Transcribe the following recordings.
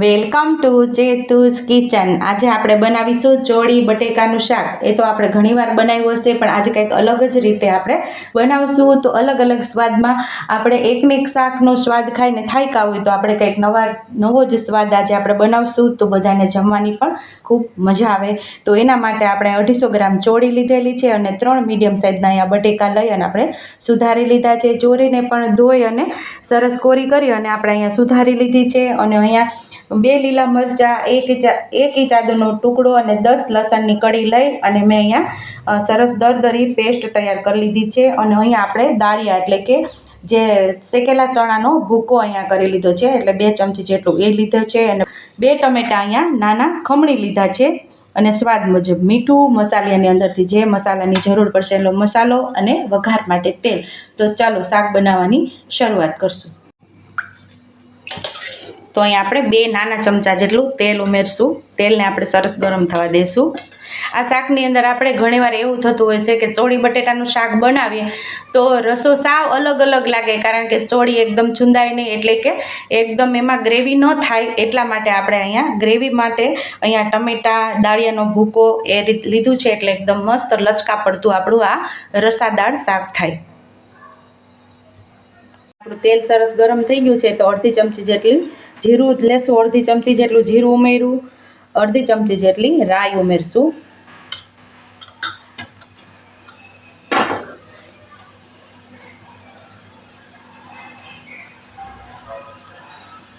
Welcome to ચેતુસ kitchen. આજે આપણે બનાવીશું ચોળી બટેકાનું શાક. એ તો આપણે ઘણીવાર બનાવ્યું હશે, પણ આજે કંઈક અલગ જ રીતે આપણે બનાવશું. તો અલગ અલગ સ્વાદમાં આપણે એકને એક શાકનો સ્વાદ ખાઈને થાયકા હોય તો આપણે કંઈક નવા, નવો જ સ્વાદ આજે આપણે બનાવશું. તો બધાને જમવાની પણ ખૂબ મજા આવે. તો એના માટે આપણે અઢીસો ગ્રામ ચોળી લીધેલી છે અને ત્રણ મીડિયમ સાઇઝના અહીંયા બટેકા લઈ અને આપણે સુધારી લીધા છે. ચોરીને પણ ધોઈ અને સરસ કોરી કરી અને આપણે અહીંયા સુધારી લીધી છે. અને અહીંયા બે લીલા મરચાં, એક એક ઇંચ ટુકડો અને દસ લસણની કઢી લઈ અને મેં અહીંયા સરસ દરદરી પેસ્ટ તૈયાર કરી લીધી છે. અને અહીંયા આપણે દાળિયા એટલે કે જે શેકેલા ચણાનો ભૂકો અહીંયા કરી લીધો છે. એટલે બે ચમચી જેટલું એ લીધો છે અને બે ટમેટા અહીંયા નાના ખમણી લીધા છે. અને સ્વાદ મુજબ મીઠું મસાલાની અંદરથી જે મસાલાની જરૂર પડશે એટલો મસાલો અને વઘાર માટે તેલ. તો ચાલો શાક બનાવવાની શરૂઆત કરશું. તો અહીં આપણે બે નાના ચમચા જેટલું તેલ ઉમેરશું. તેલને આપણે સરસ ગરમ થવા દઈશું આ શાકની અંદર આપણે ઘણીવાર એવું થતું હોય છે કે ચોળી બટેટાનું શાક બનાવીએ તો રસો સાવ અલગ અલગ લાગે કારણ કે ચોળી એકદમ છુંદાય નહીં એટલે કે એકદમ એમાં ગ્રેવી ન થાય એટલા માટે આપણે અહીંયા ગ્રેવી માટે અહીંયા ટમેટા, દાળિયાનો ભૂકો એ લીધું છે એટલે એકદમ મસ્ત લચકા પડતું આપણું આ રસાદાળ શાક થાય. આપણું તેલ સરસ ગરમ થઈ ગયું છે તો અડધી ચમચી જેટલી જીરું લેશું, અડધી ચમચી જેટલું જીરું ઉમેર્યું. અડધી ચમચી જેટલી રાઈ ઉમેરશું.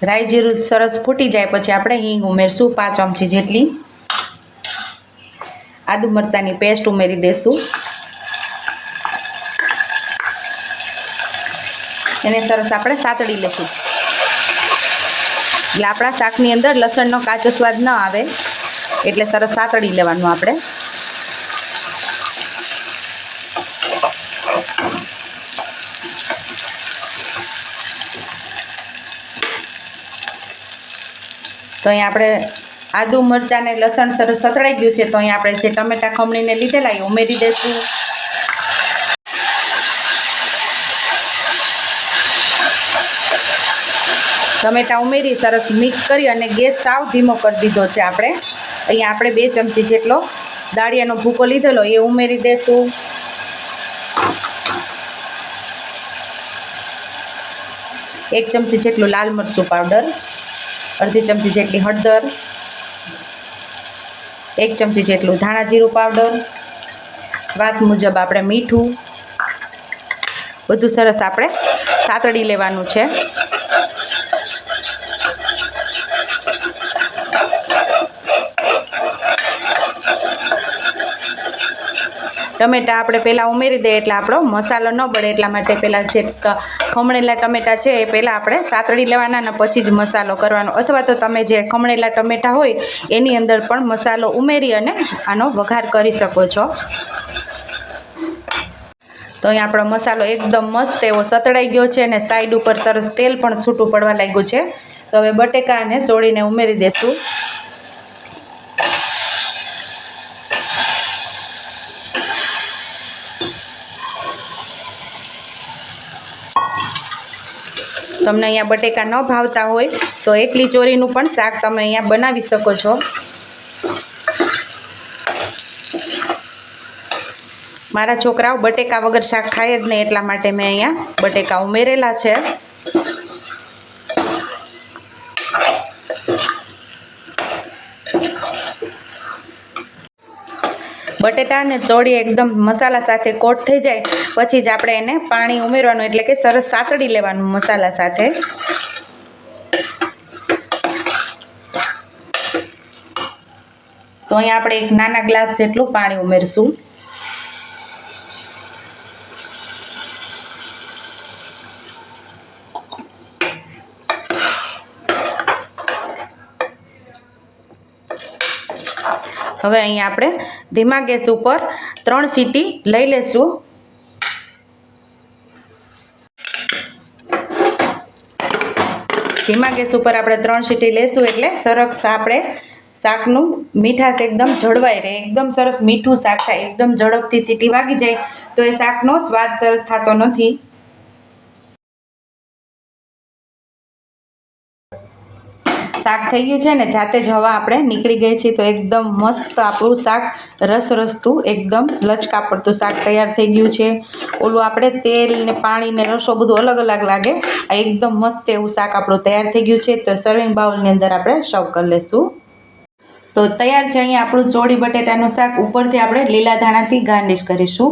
રાઈ જીરું સરસ ફૂટી જાય પછી આપણે હિંગ ઉમેરશું, પાંચ ચમચી જેટલી. આદુ મરચાંની પેસ્ટ ઉમેરી દઈશું એને સરસ આપણે સાતળી લઈશું એટલે આપણા શાકની અંદર લસણનો કાચો સ્વાદ ન આવે. એટલે સરસ સાતળી લેવાનું આપણે. તો અહીં આપણે આદુ મરચાં ને લસણ સરસ સતળાઈ ગયું છે. તો અહીં આપણે જે ટમેટા ખમણીને લીધેલા, એ ઉમેરી દઈશું ટમેટા ઉમેરી, સરસ મિક્સ કરી અને ગેસ સાવ ધીમો કરી દીધો છે આપણે. અહીંયા આપણે બે ચમચી જેટલો દાળિયાનો ભૂકો લીધેલો, એ ઉમેરી દઈશું એક ચમચી જેટલું લાલ મરચું પાવડર, અડધી ચમચી જેટલી હળદર, એક ચમચી જેટલું ધાણા જીરું પાવડર, સ્વાદ મુજબ આપણે મીઠું. બધું સરસ આપણે સાતડી લેવાનું છે. ટમેટા આપણે પહેલાં ઉમેરી દઈએ એટલે આપણો મસાલો ન બળે એટલા માટે પહેલાં જે ખમણેલા ટમેટા છે એ પહેલાં આપણે સાતળી લેવાના અને પછી જ મસાલો કરવાનો. અથવા તો તમે જે ખમણેલા ટમેટા હોય, એની અંદર પણ મસાલો ઉમેરી અને આનો વઘાર કરી શકો છો. તો અહીં આપણો મસાલો એકદમ મસ્ત એવો સતળાઈ ગયો છે અને સાઈડ ઉપર સરસ તેલ પણ છૂટું પડવા લાગ્યું છે. તો હવે બટેકાને ચોળીને ઉમેરી દઈશું તમને અહીંયા બટેકા ન ભાવતા હોય, તો એકલી ચોરીનું પણ શાક તમે અહીંયા બનાવી શકો છો. મારા છોકરાઓ બટેકા વગર શાક ખાય જ નહીં, એટલા માટે મેં અહીંયા બટેકા ઉમેરેલા છે. બટેટા અને ચોળી એકદમ મસાલા સાથે કોટ થઈ જાય. પછી જ આપણે એને પાણી ઉમેરવાનું, એટલે કે સરસ સાતડી લેવાનું મસાલા સાથે. તો અહીંયા આપણે એક નાના ગ્લાસ જેટલું પાણી ઉમેરશું. હવે અહીંયા આપણે ધીમા ગેસ ઉપર ત્રણ સીટી લઈ લેશું. ધીમા ગેસ ઉપર આપણે ત્રણ સીટી લેશું એટલે સરસ આપણે શાકનું મીઠાશ એકદમ જળવાઈ રહે. એકદમ સરસ મીઠું શાક થાય. એકદમ ઝડપથી સીટી વાગી જાય તો એ શાકનો સ્વાદ સરસ થતો નથી. શાક થઈ ગયું છે ને જાતે જ હવા આપણે નીકળી ગઈ છે તો એકદમ મસ્ત આપણું શાક રસ રસતું એકદમ લચકા પડતું શાક તૈયાર થઈ ગયું છે. ઓલું આપણે તેલ ને પાણી ને રસો બધું અલગ અલગ લાગે. આ એકદમ મસ્ત એવું શાક આપણું તૈયાર થઈ ગયું છે તો સર્વિંગ બાઉલની અંદર આપણે સર્વ કરી લઈશું તો તૈયાર છે અહીંયા આપણું ચોળી બટેટાનું શાક ઉપરથી આપણે લીલા ધાણાથી ગાર્નિશ કરીશું.